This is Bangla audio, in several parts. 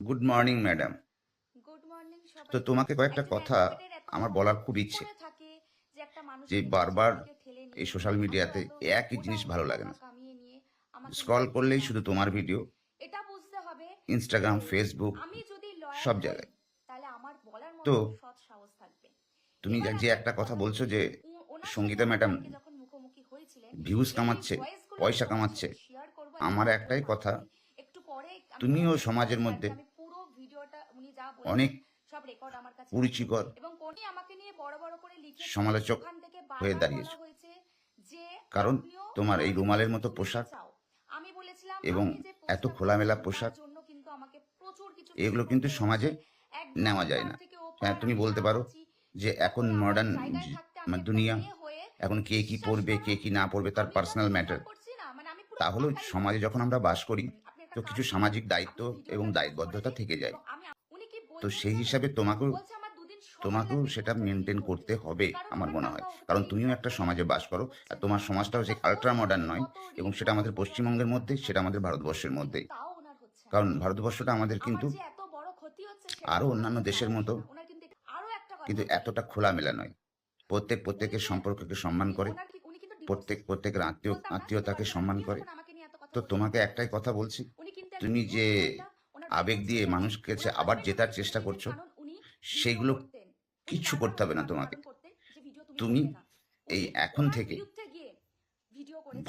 Good morning madam good morning তো তোমাকে কয়েকটা কথা আমার বলার খুব ইচ্ছে যে বারবার এই সোশ্যাল মিডিয়াতে একই জিনিস ভালো লাগে না। স্ক্রল করলেই শুধু তোমার ভিডিও এটা বুঝতে হবে ইনস্টাগ্রাম ফেসবুক সব জায়গায়। তাহলে আমার বলার মতো তো তুমি যে একটা কথা বলছো যে সঙ্গীতা ম্যাডাম ভিউজ কামাচ্ছে পয়সা কামাচ্ছে আমার একটাই কথা তুমিও সমাজের মধ্যে আমি পুরো ভিডিওটা উনি যা বলেছেন, অনেক পরিচিকর সমালোচক হয়ে দাঁড়িয়েছো। কারণ তোমার এই রুমালের মতো পোশাক এবং এত খোলামেলা পোশাক এগুলো কিন্তু সমাজে নেওয়া যায় না। হ্যাঁ তুমি বলতে পারো যে এখন মডার্ন দুনিয়া এখন কে কি পড়বে কে কি না পড়বে তার পার্সোনাল ম্যাটার বিচার করছি না, মানে আমি পুরো তাহলে সমাজে যখন আমরা বাস করি তো কিছু সামাজিক দায়িত্ব এবং দায়বদ্ধতা থেকে যায়। তো সেই হিসাবে তোমাকেও তোমাকেও সেটা মেনটেন করতে। হবে আমার মনে হয়। কারণ তুমিও একটা সমাজে বাস করো আর তোমার সমাজটাও যে আলট্রা মডার্ন নয় এবং সেটা আমাদের পশ্চিমবঙ্গের মধ্যে সেটা আমাদের ভারতবর্ষের হচ্ছে। না। কারণ ভারতবর্ষটা আমাদের কিন্তু আমার যে এত বড় ক্ষতি হচ্ছে সেটা আরও অন্যান্য দেশের মতো কিন্তু এতটা খোলামেলা নয়। প্রত্যেক প্রত্যেকের সম্পর্ককে সম্মান করে প্রত্যেক প্রত্যেকের আত্মীয় আত্মীয়তাকে সম্মান করে। তো তোমাকে একটাই কথা বলছি তুমি যে আবেগ দিয়ে। মানুষের কাছে আবার জেতার চেষ্টা করছ কারণ সেইগুলো কিচ্ছু করতে হবে না তোমাকে তুমি। এই এখন থেকে।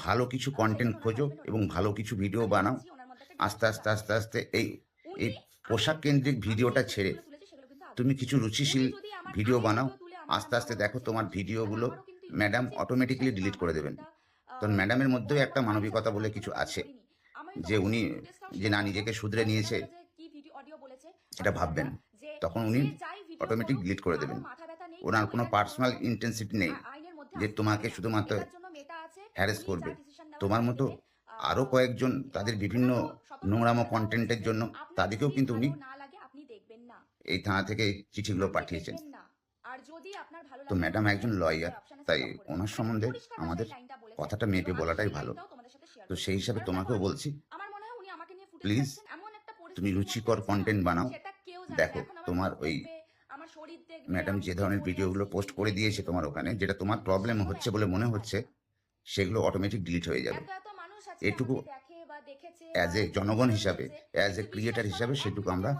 ভালো কিছু কন্টেন্ট খোঁজো এবং ভালো কিছু ভিডিও বানাও আস্তে আস্তে আস্তে আস্তে এই এই পোশাক কেন্দ্রিক ভিডিওটা ছেড়ে সেগুলো তুমি কিছু রুচিশীল ভিডিও বানাও আস্তে আস্তে দেখো তোমার ভিডিওগুলো ম্যাডাম আছে অটোমেটিক্যালি ডিলিট করে দেবেন তো ম্যাডামের মধ্যেও একটা মানবিকতা বলে কিছু আছে যে উনি, যে না নিজেকে। শুধরে নিয়েছে এটা ভাববেন তখন উনি অটোমেটিক ডিলিট করে দেবেন ওনার কোনো পার্সোনাল ইন্টেন্সিটি নেই যে তোমাকে শুধুমাত্র হ্যারেস করবে তোমার মতো আরও কয়েকজন তাদের বিভিন্ন নোংরামো কন্টেন্টের জন্য তাদেরকেও কিন্তু উনি। এই থানা থেকে চিঠিগুলো পাঠিয়েছেন তো ম্যাডাম একজন লয়ার তাই ওনার সম্বন্ধে আমাদের। কথাটা মেপে বলাটাই ভালো তো সেই হিসাবে তোমাকেও বলছি আমার মনে হয় উনি আমাকে নিয়ে footage প্লিজ তুমি রুচিকর কন্টেন্ট বানাও। দেখো তোমার ওই ম্যাডাম যে ধরনের ভিডিওগুলো পোস্ট করে দিয়েছে তোমার ওখানে যেটা তোমার প্রবলেম হচ্ছে বলে মনে হচ্ছে সেগুলো অটোমেটিক ডিলিট হয়ে যাবে এটুকু অ্যাজ এ জনগণ হিসাবে অ্যাজ এ ক্রিয়েটার হিসাবে সেটুকু আমরা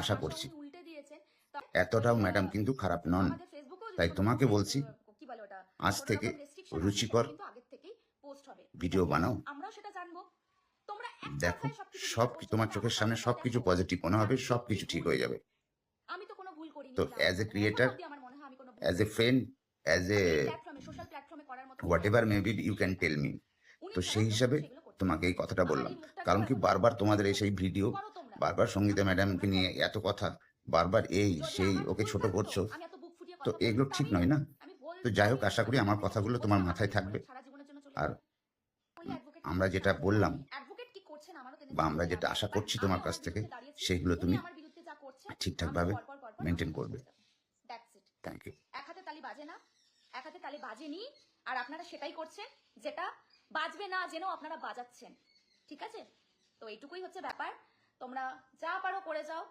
আশা করছি এতটাও ম্যাডাম কিন্তু খারাপ নন তাই তোমাকে বলছি আজ থেকে রুচিকর। ভিডিও বানাও আমরাও সেটা জানব। তোমরা এক দেখো সব তোমার চোখের সামনে সবকিছু দেখো। পজিটিভ মনে হবে আমি সবকিছু ঠিক হয়ে যাবে আমি তো কোনো ভুল করিনি তো অ্যাজ এ ক্রিয়েটার মনে হয় as a friend as a whatever maybe you can tell me তো সেই হিসাবে তোমাকে এই কথাটা বললাম কারণ কি বারবার তোমাদের এই সেই ভিডিও বারবার সঙ্গীতা ম্যাডামকে নিয়ে এত কথা বারবার এই সেই ওকে ছোট করছ তো এগুলো ঠিক নয় না তো যাই হোক আশা করি আমার কথাগুলো তোমার মাথায় থাকবে আর আমরা যেটা বললাম advocate কি করছেন আমারও তো বা আমরা যেটা আশা করছি তোমার কাছ থেকে, সেইগুলো তুমি ঠিকঠাকভাবে আমি করবে। থ্যাংক ইউ এক হাতে তালি বাজে না, এক হাতে তালি বাজেনি আর আপনারা সেটাই করছেন যেটা বাজবে না জেনেও আপনারা বাজাচ্ছেন। ঠিক আছে? তো এইটুকুই হচ্ছে ব্যাপার। তোমরা যা পারো করে যাও।